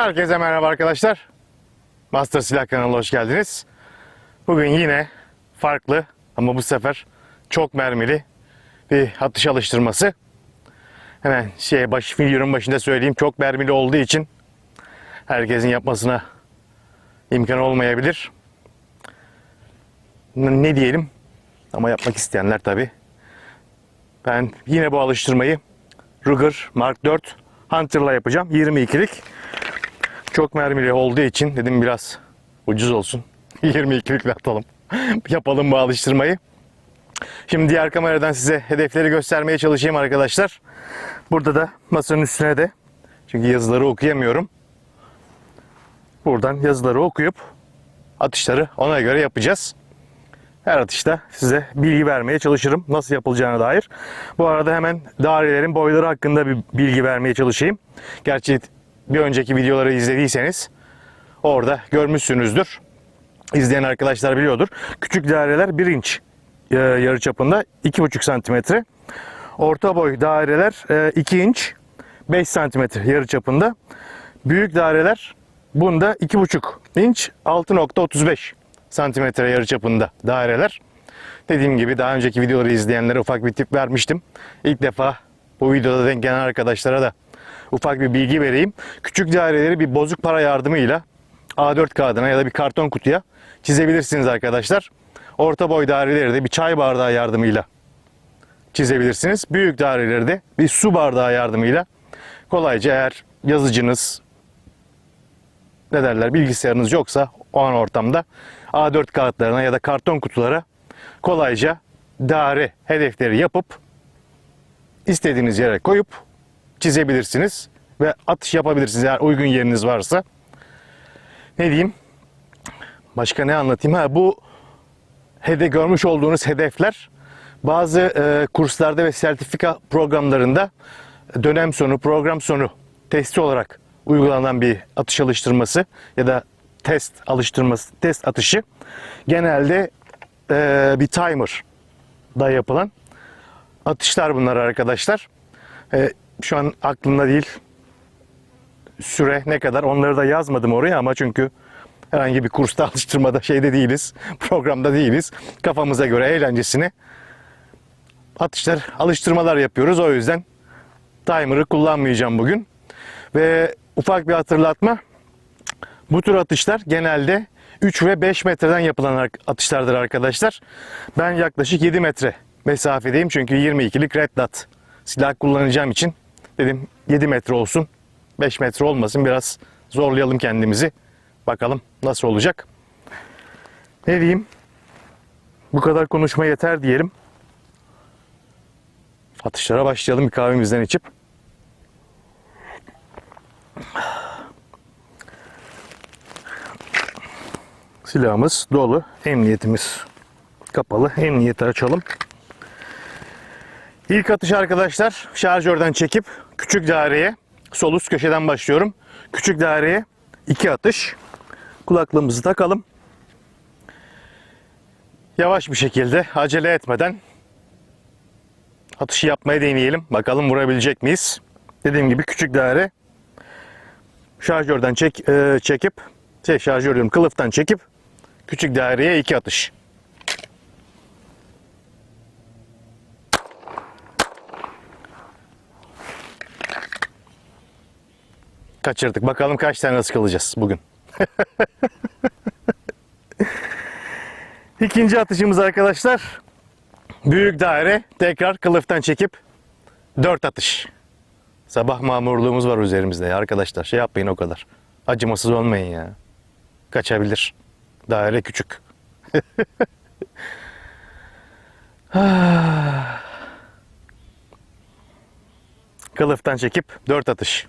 Herkese merhaba arkadaşlar. Master Silah kanalına hoş geldiniz. Bugün yine farklı ama bu sefer çok mermili bir atış alıştırması. Hemen şey baş, videonun başında söyleyeyim çok mermili olduğu için herkesin yapmasına imkan olmayabilir. Ne diyelim? Ama yapmak isteyenler tabi. Ben yine bu alıştırmayı Ruger Mark 4 Hunter'la yapacağım. 22'lik. Çok mermili olduğu için dedim biraz ucuz olsun. 22'likle atalım. Yapalım bu alıştırmayı. Şimdi diğer kameradan size hedefleri göstermeye çalışayım arkadaşlar. Burada da masanın üstüne de çünkü yazıları okuyamıyorum. Buradan yazıları okuyup atışları ona göre yapacağız. Her atışta size bilgi vermeye çalışırım nasıl yapılacağına dair. Bu arada hemen dairelerin boyları hakkında bir bilgi vermeye çalışayım. Gerçi bir önceki videoları izlediyseniz orada görmüşsünüzdür. İzleyen arkadaşlar biliyordur. Küçük daireler 1 inç e, yarı çapında 2,5 santimetre. Orta boy daireler e, 2 inç 5 santimetre yarı çapında. Büyük daireler bunda 2,5 inç 6.35 santimetre yarı çapında daireler. Dediğim gibi daha önceki videoları izleyenlere ufak bir tip vermiştim. İlk defa bu videoda denk gelen arkadaşlara da ufak bir bilgi vereyim. Küçük daireleri bir bozuk para yardımıyla A4 kağıdına ya da bir karton kutuya çizebilirsiniz arkadaşlar. Orta boy daireleri de bir çay bardağı yardımıyla çizebilirsiniz. Büyük daireleri de bir su bardağı yardımıyla kolayca eğer yazıcınız ne derler bilgisayarınız yoksa o an ortamda A4 kağıtlarına ya da karton kutulara kolayca daire hedefleri yapıp istediğiniz yere koyup çizebilirsiniz ve atış yapabilirsiniz eğer uygun yeriniz varsa. Ne diyeyim? Başka ne anlatayım? Ha bu hede görmüş olduğunuz hedefler bazı e, kurslarda ve sertifika programlarında dönem sonu, program sonu testi olarak uygulanan bir atış alıştırması ya da test alıştırması, test atışı genelde e, bir timer da yapılan atışlar bunlar arkadaşlar. E, şu an aklımda değil süre ne kadar onları da yazmadım oraya ama çünkü herhangi bir kursta alıştırmada şeyde değiliz, programda değiliz. Kafamıza göre eğlencesini atışlar, alıştırmalar yapıyoruz. O yüzden timer'ı kullanmayacağım bugün. Ve ufak bir hatırlatma. Bu tür atışlar genelde 3 ve 5 metreden yapılan ar- atışlardır arkadaşlar. Ben yaklaşık 7 metre mesafedeyim çünkü 22'lik red dot silah kullanacağım için dedim 7 metre olsun 5 metre olmasın biraz zorlayalım kendimizi. Bakalım nasıl olacak. Ne diyeyim? Bu kadar konuşma yeter diyelim. Atışlara başlayalım bir kahvemizden içip. Silahımız dolu, emniyetimiz kapalı. Emniyeti açalım. İlk atış arkadaşlar şarjörden çekip küçük daireye sol üst köşeden başlıyorum. Küçük daireye iki atış. Kulaklığımızı takalım. Yavaş bir şekilde acele etmeden atışı yapmaya deneyelim. Bakalım vurabilecek miyiz? Dediğim gibi küçük daire şarjörden çek, e, çekip şey şarjör diyorum kılıftan çekip küçük daireye iki atış. Kaçırdık. Bakalım kaç tane sıkılacağız bugün. İkinci atışımız arkadaşlar. Büyük daire tekrar kılıftan çekip 4 atış. Sabah mamurluğumuz var üzerimizde ya arkadaşlar. Şey yapmayın o kadar. Acımasız olmayın ya. Kaçabilir. Daire küçük. Kılıftan çekip 4 atış.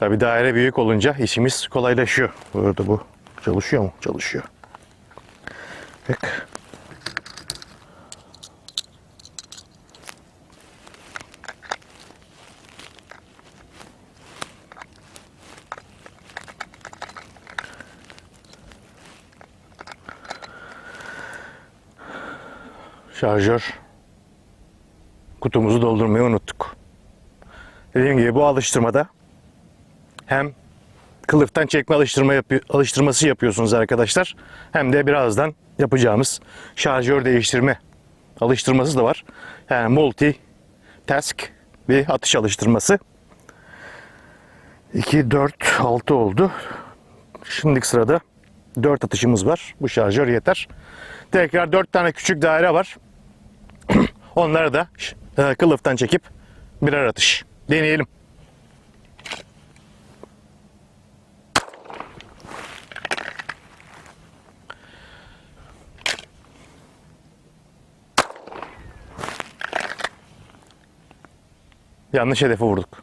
Tabi daire büyük olunca işimiz kolaylaşıyor. Bu arada bu çalışıyor mu? Çalışıyor. Bak. Şarjör kutumuzu doldurmayı unuttuk. Dediğim gibi bu alıştırmada hem kılıftan çekme alıştırma yapı- alıştırması yapıyorsunuz arkadaşlar. Hem de birazdan yapacağımız şarjör değiştirme alıştırması da var. Yani multi task bir atış alıştırması. 2, 4, 6 oldu. Şimdiki sırada 4 atışımız var. Bu şarjör yeter. Tekrar 4 tane küçük daire var. Onları da e, kılıftan çekip birer atış. Deneyelim. Yanlış hedefe vurduk.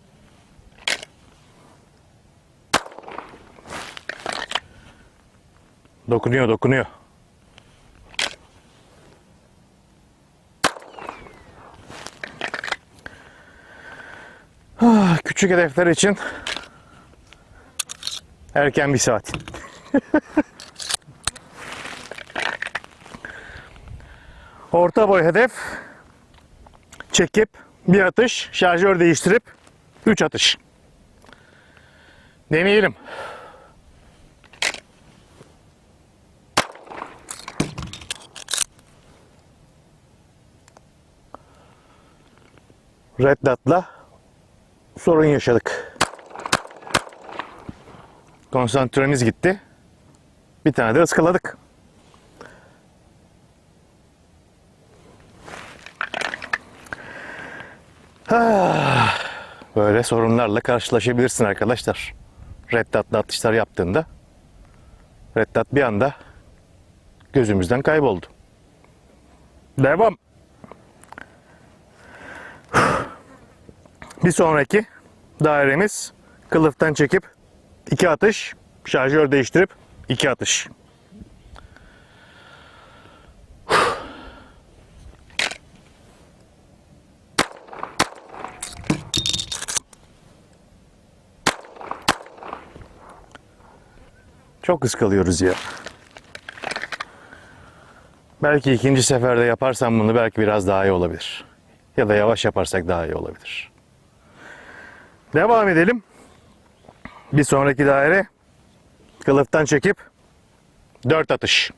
Dokunuyor, dokunuyor. Ah, küçük hedefler için erken bir saat. Orta boy hedef çekip bir atış, şarjör değiştirip 3 atış. Deneyelim. Red Dot'la sorun yaşadık. Konsantremiz gitti. Bir tane de ıskaladık. Böyle sorunlarla karşılaşabilirsin arkadaşlar. Red Dot'la atışlar yaptığında Red Dot bir anda gözümüzden kayboldu. Devam. Bir sonraki dairemiz kılıftan çekip iki atış, şarjör değiştirip iki atış. Çok ıskalıyoruz ya. Belki ikinci seferde yaparsam bunu belki biraz daha iyi olabilir. Ya da yavaş yaparsak daha iyi olabilir. Devam edelim. Bir sonraki daire kılıftan çekip 4 atış.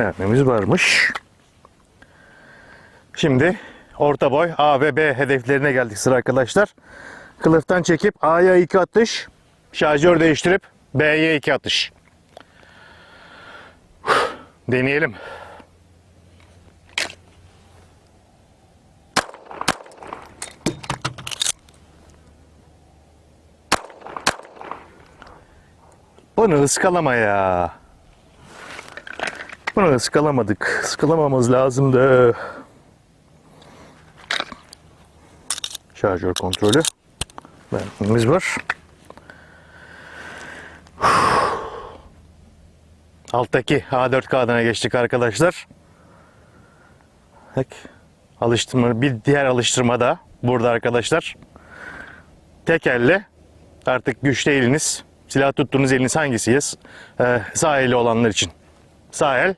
Mermimiz varmış. Şimdi orta boy A ve B hedeflerine geldik sıra arkadaşlar. Kılıftan çekip A'ya 2 atış, şarjör değiştirip B'ye 2 atış. Deneyelim. Bunu ıskalama ya. Bunu ıskalamadık. Iskalamamız lazımdı. Şarjör kontrolü. Mermimiz var. Alttaki A4 geçtik arkadaşlar. Bak, alıştırma, bir diğer alıştırma da burada arkadaşlar. Tek elle artık güçlü eliniz, silah tuttuğunuz eliniz hangisi? Ee, sağ eli olanlar için sağ el,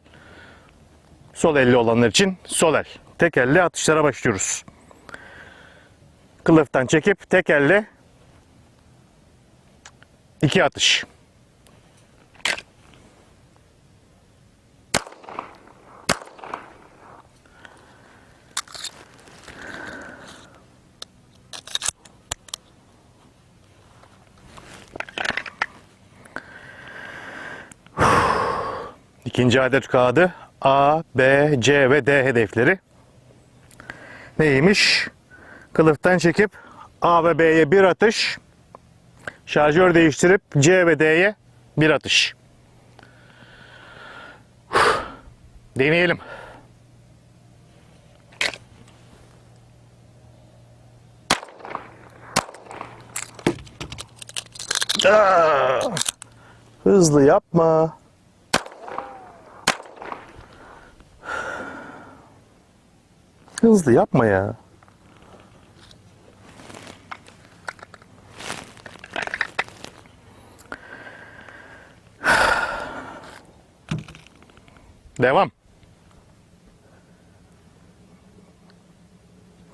sol elli olanlar için sol el. Tek elle atışlara başlıyoruz. Kılıftan çekip tek elle iki atış. İkinci adet kağıdı A, B, C ve D hedefleri neymiş? Kılıftan çekip A ve B'ye bir atış, şarjör değiştirip C ve D'ye bir atış. Deneyelim. Ah! Hızlı yapma. Hızlı yapma ya. Devam.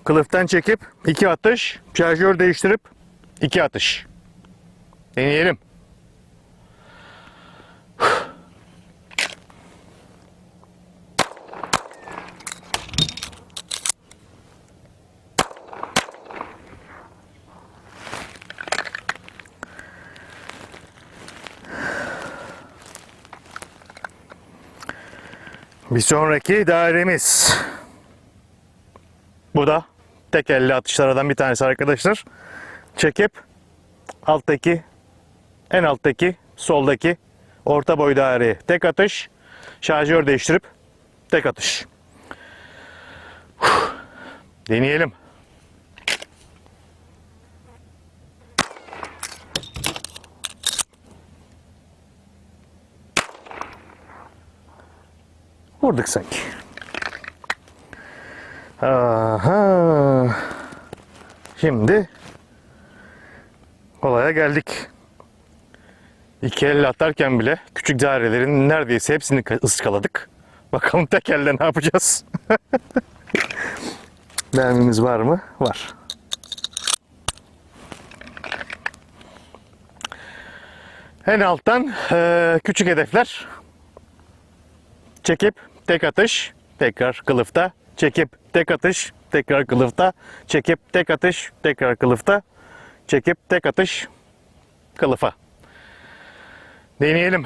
Kılıftan çekip iki atış, şarjör değiştirip iki atış. Deneyelim. Bir sonraki dairemiz. Bu da tek elle atışlardan bir tanesi arkadaşlar. Çekip alttaki en alttaki soldaki orta boy daireye tek atış. Şarjör değiştirip tek atış. Deneyelim. Vurduk sanki. Aha. Şimdi olaya geldik. İki elle atarken bile küçük dairelerin neredeyse hepsini ka- ıskaladık. Bakalım tek elle ne yapacağız? Mermimiz var mı? Var. En alttan küçük hedefler çekip tek atış tekrar kılıfta çekip tek atış tekrar kılıfta çekip tek atış tekrar kılıfta çekip tek atış kılıfa. Deneyelim.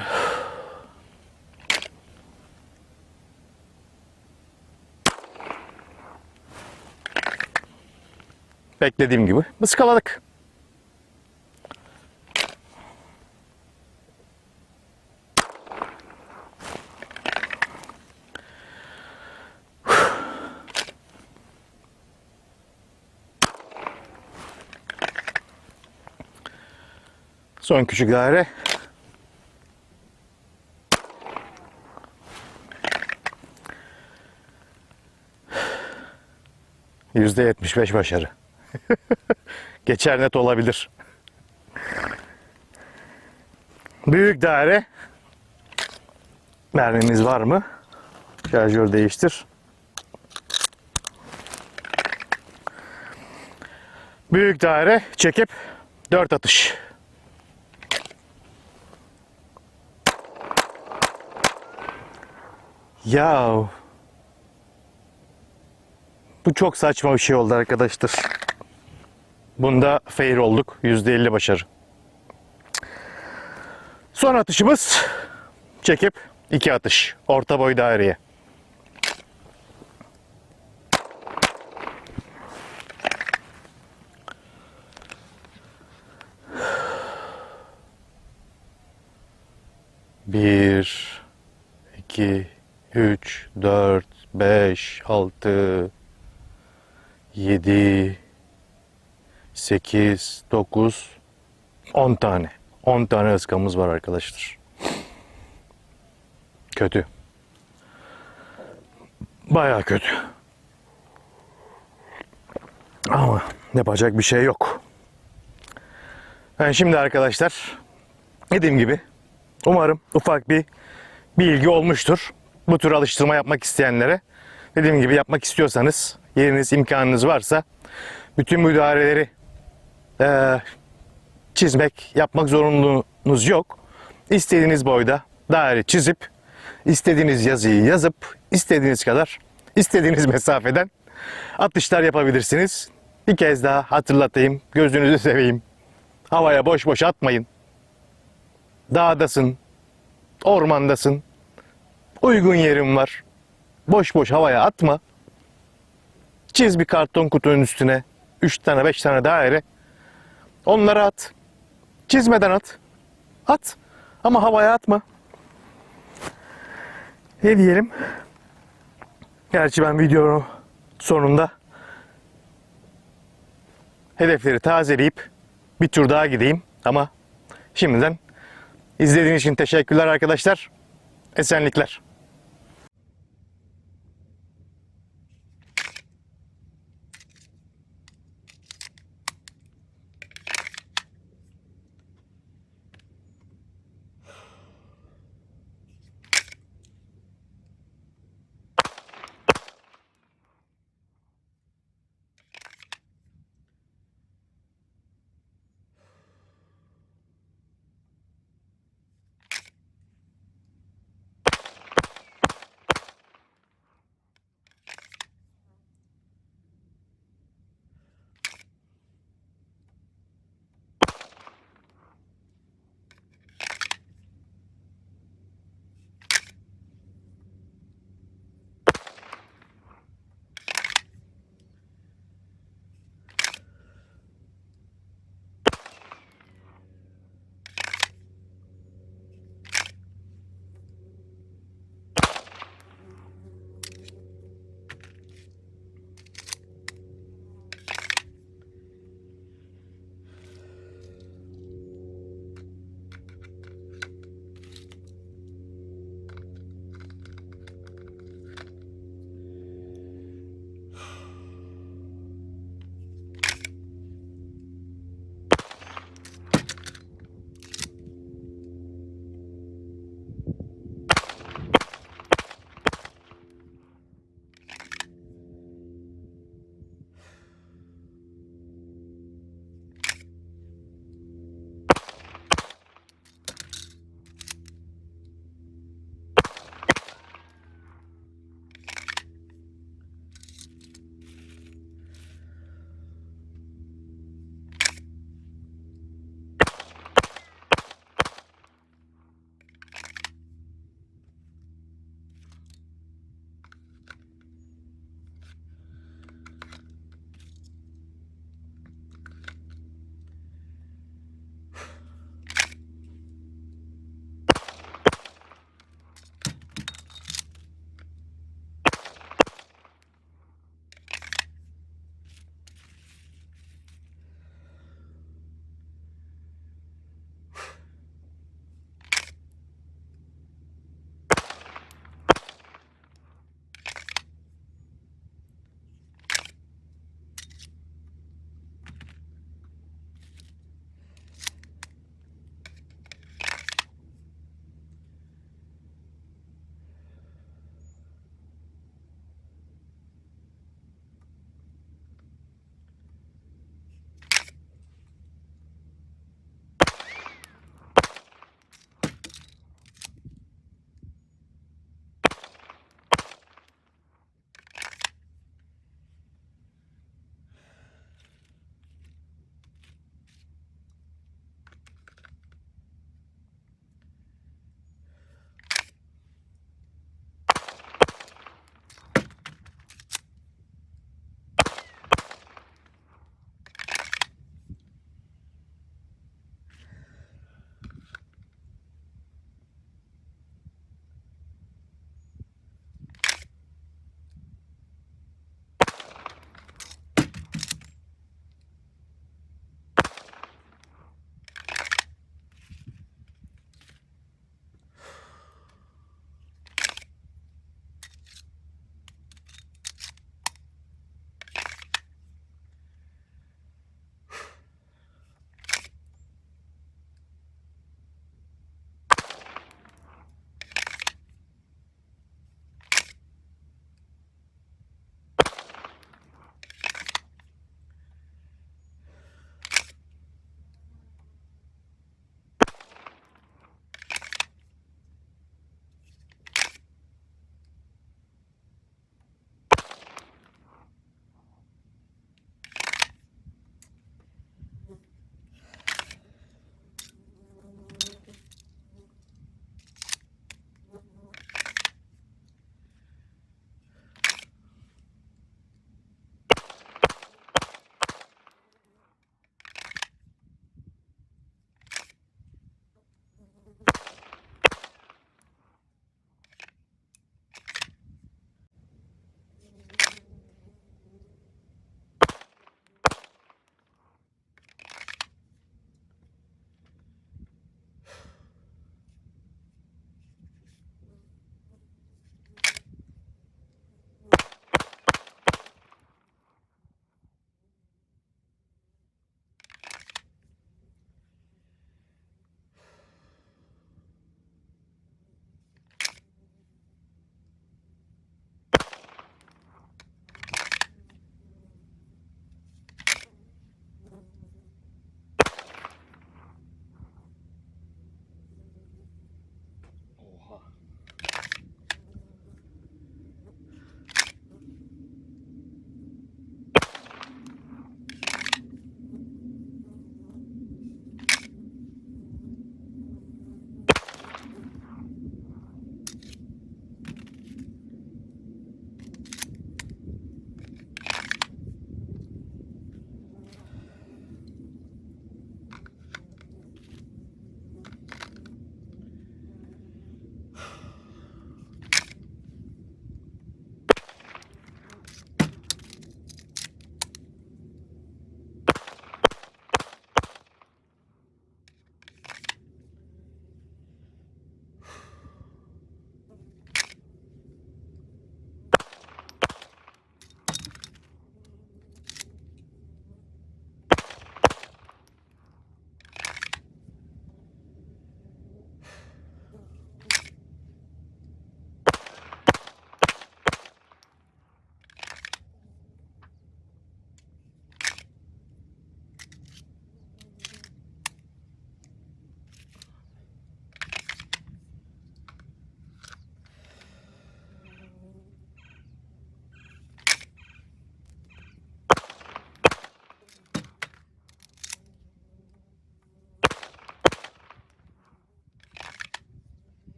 Beklediğim gibi. Iskaladık Son küçük daire. Yüzde yetmiş beş başarı. Geçer net olabilir. Büyük daire. Mermimiz var mı? Şarjör değiştir. Büyük daire çekip dört atış. Ya bu çok saçma bir şey oldu arkadaşlar. Bunda fail olduk. %50 başarı. Son atışımız çekip iki atış. Orta boy daireye. Bir, 2, 3, 4, 5, 6, 7, 8, 9, 10 tane. 10 tane ıskamız var arkadaşlar. Kötü. Baya kötü. Ama yapacak bir şey yok. Ben şimdi arkadaşlar dediğim gibi umarım ufak bir bilgi olmuştur. Bu tür alıştırma yapmak isteyenlere dediğim gibi yapmak istiyorsanız yeriniz imkanınız varsa bütün müdahaleleri eee, çizmek yapmak zorunluluğunuz yok. İstediğiniz boyda daire çizip istediğiniz yazıyı yazıp istediğiniz kadar istediğiniz mesafeden atışlar yapabilirsiniz. Bir kez daha hatırlatayım. Gözünüzü seveyim. Havaya boş boş atmayın. Dağdasın, ormandasın, uygun yerim var. Boş boş havaya atma. Çiz bir karton kutunun üstüne 3 tane 5 tane daire. Onları at. Çizmeden at. At. Ama havaya atma. Ne diyelim? Gerçi ben videonun sonunda hedefleri tazeleyip bir tur daha gideyim ama Şimdiden izlediğiniz için teşekkürler arkadaşlar. Esenlikler.